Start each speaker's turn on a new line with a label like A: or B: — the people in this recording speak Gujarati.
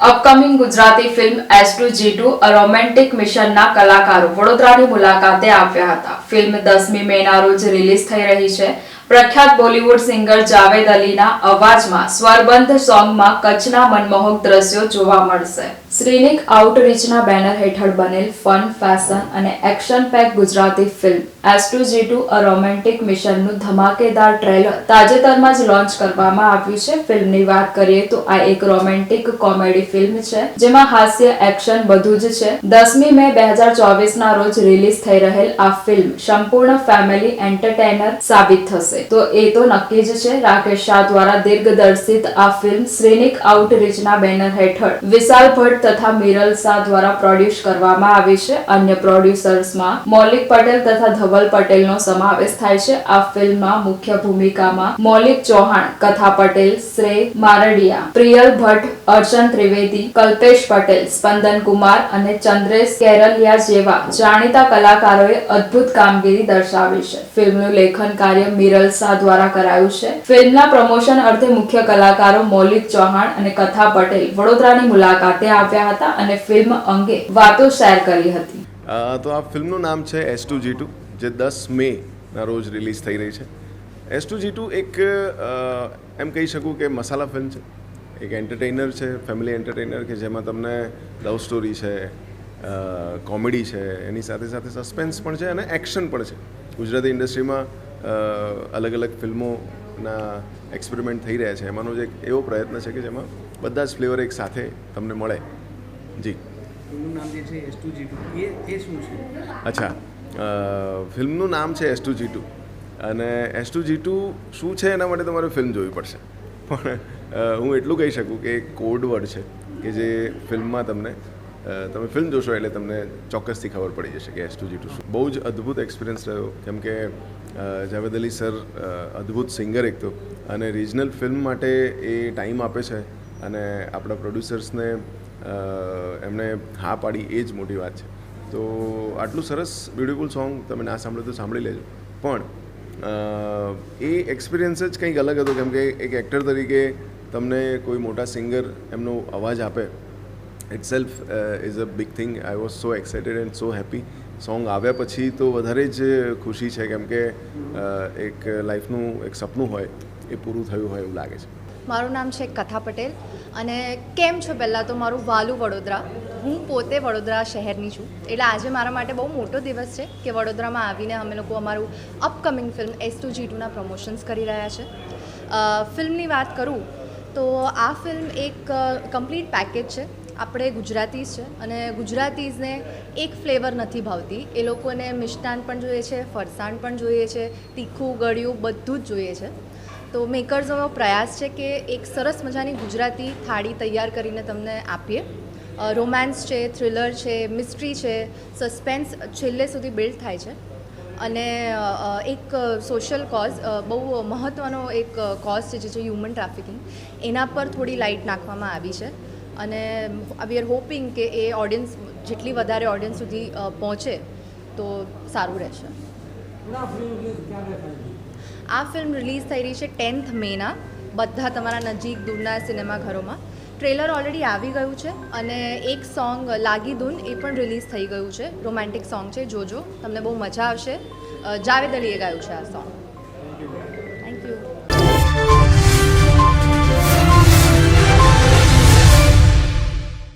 A: Upcoming Gujarati film S two G two romantic મિશનના કલાકારો વડોદરાની મુલાકાતે આવ્યા હતા. ફિલ્મ દસમી મેના રોજ રિલીઝ થઈ રહી છે. પ્રખ્યાત બોલિવૂડ સિંગર જાવેદ અલીના અવાજમાં સ્વરબંધ સોંગમાં કચ્છના મનમોહક દ્રશ્યો જોવા મળશે. શ્રીનિક આઉટરીચના બેનર હેઠળ બનેલ ફન, ફેશન અને action pack Gujarati film S two G two a romantic મિશનનું ધમાકેદાર ટ્રેલર તાજેતરમાં જ લોન્ચ કરવામાં આવ્યું છે. ફિલ્મની વાત કરીએ તો આ એક રોમેન્ટિક કોમેડી ફિલ્મ છે, જેમાં હાસ્ય, એક્શન બધું જ છે. દસમી મે બે હજાર ચોવીસના રોજ રિલીઝ થઈ રહેલ આ ફિલ્મ સંપૂર્ણ ફેમિલી એન્ટરટેનર સાબિત થશે. તો એ તો નક્કી જ છે. રાકેશ શાહ દ્વારા દિગ્દર્શિત આ ફિલ્મ શ્રેનિક આઉટરીચના બેનર હેઠળ વિશાલ ભટ્ટ તથા મિરલ શાહ દ્વારા પ્રોડ્યુસ કરવામાં આવી છે. અન્ય પ્રોડ્યુસર્સમાં મૌલિક પટેલ તથા ધવલ પટેલનો સમાવેશ થાય છે. આ ફિલ્મમાં મુખ્ય ભૂમિકામાં મૌલિક ચૌહાણ, કથા પટેલ શ્રેય મારડિયા, પ્રિયલ ભટ્ટ, અર્ચન ત્રિવેદી, કલ્પેશ પટેલ, સ્પંદન કુમાર અને ચંદ્રેશ કેરલિયા જેવા જાણીતા કલાકારોએ અદ્ભુત કામગીરી દર્શાવી છે. ફિલ્મનું લેખન કાર્ય મિરલ શાહ દ્વારા કરાયું છે. ફિલ્મના પ્રમોશન અર્થે મુખ્ય કલાકારો મૌલિક ચૌહાણ અને કથા પટેલ વડોદરાની મુલાકાતે આવ્યા હતા અને ફિલ્મ અંગે વાતો શેર કરી હતી.
B: તો આ ફિલ્મનું નામ છે એસ ટુ જી ટુ, જે દસ મે ના રોજ રિલીઝ થઈ રહી છે. એસ ટુ જી ટુ એક એમ કહી શકું કે મસાલા ફિલ્મ છે. એક એન્ટરટેનર છે, ફેમિલી એન્ટરટેનર કે જેમાં તમને લવ સ્ટોરી છે કોમેડી છે, એની સાથે સાથે સસ્પેન્સ પણ છે અને એક્શન પણ છે. ગુજરાતી ઇન્ડસ્ટ્રીમાં અલગ અલગ ફિલ્મોના એક્સપેરિમેન્ટ થઈ રહ્યા છે. એમાંનો જ એક એવો પ્રયત્ન છે કે જેમાં બધા જ ફ્લેવર એક સાથે તમને મળે. જી.
C: ફિલ્મનું નામ જે છે એસ ટુ જી ટુ એ એ શું છે?
B: અચ્છા. ફિલ્મનું નામ છે એસ ટુ જી ટુ. અને એસ ટુ જી ટુ શું છે એના માટે તમારે ફિલ્મ જોવી પડશે. પણ હું એટલું કહી શકું કે કોડ વર્ડ છે કે જે ફિલ્મમાં તમને તમે ફિલ્મ જોશો એટલે તમને ચોક્કસથી ખબર પડી જશે કે એસ ટુ જી ટુ શું. બહુ જ અદ્ભુત એક્સપિરિયન્સ રહ્યો. કેમ કે જાવેદ અલી સર અદ્ભુત સિંગર એક તો. અને રિજનલ ફિલ્મ માટે એ ટાઈમ આપે છે. અને આપણા પ્રોડ્યુસર્સને એમણે હા પાડી એ જ મોટી વાત છે. તો આટલું સરસ બ્યુટિફુલ સોંગ તમે ના સાંભળો તો સાંભળી લેજો. પણ એ એક્સપિરિયન્સ જ કંઈક અલગ હતો. કેમ કે એક એક્ટર તરીકે તમને કોઈ મોટા સિંગર એમનો અવાજ આપે. Itself is a big thing I was so excited and so happy song આવ્યા પછી તો વધારે જ ખુશી છે, કેમ કે એક લાઈફનું, એક સપનું હોય, એ પૂરું થયું હોય એવું લાગે છે.
D: મારું નામ છે કથા પટેલ અને કેમ છો પહેલાં તો મારું વાલું વડોદરા. હું પોતે વડોદરા શહેરની છું. એટલે આજે મારા માટે બહુ મોટો દિવસ છે કે વડોદરામાં આવીને અમે લોકો અમારું upcoming film S two G ટુના promotions કરી રહ્યા છે. ફિલ્મની વાત કરું તો આ ફિલ્મ એક કમ્પ્લીટ પેકેજ છે. આપણે ગુજરાતીઝ છે અને ગુજરાતીઝને એક ફ્લેવર નથી ભાવતી. એ લોકોને મિષ્ટાન પણ જોઈએ છે, ફરસાણ પણ જોઈએ છે, તીખું, ગળ્યું બધું જ જોઈએ છે. તો મેકર્સનો પ્રયાસ છે કે એક સરસ મજાની ગુજરાતી થાળી તૈયાર કરીને તમને આપીએ. રોમાન્સ છે થ્રિલર છે મિસ્ટ્રી છે સસ્પેન્સ છેલ્લે સુધી બિલ્ડ થાય છે. અને એક સોશિયલ કોઝ બહુ મહત્ત્વનો એક કોઝ છે જે છે હ્યુમન ટ્રાફિકિંગ એના પર થોડી લાઇટ નાખવામાં આવી છે. અને વી આર હોપિંગ કે એ ઓડિયન્સ જેટલી વધારે ઓડિયન્સ સુધી પહોંચે તો સારું રહેશે. આ ફિલ્મ રિલીઝ થઈ રહી છે ટેન્થ મેના બધા તમારા નજીક દૂરના સિનેમાઘરોમાં ટ્રેલર ઓલરેડી આવી ગયું છે અને એક સોંગ લાગી ધૂન એ પણ રિલીઝ થઈ ગયું છે. રોમેન્ટિક સોંગ છે જોજો તમને બહુ મજા આવશે. જાવેદ અલીએ ગાયું છે આ સોંગ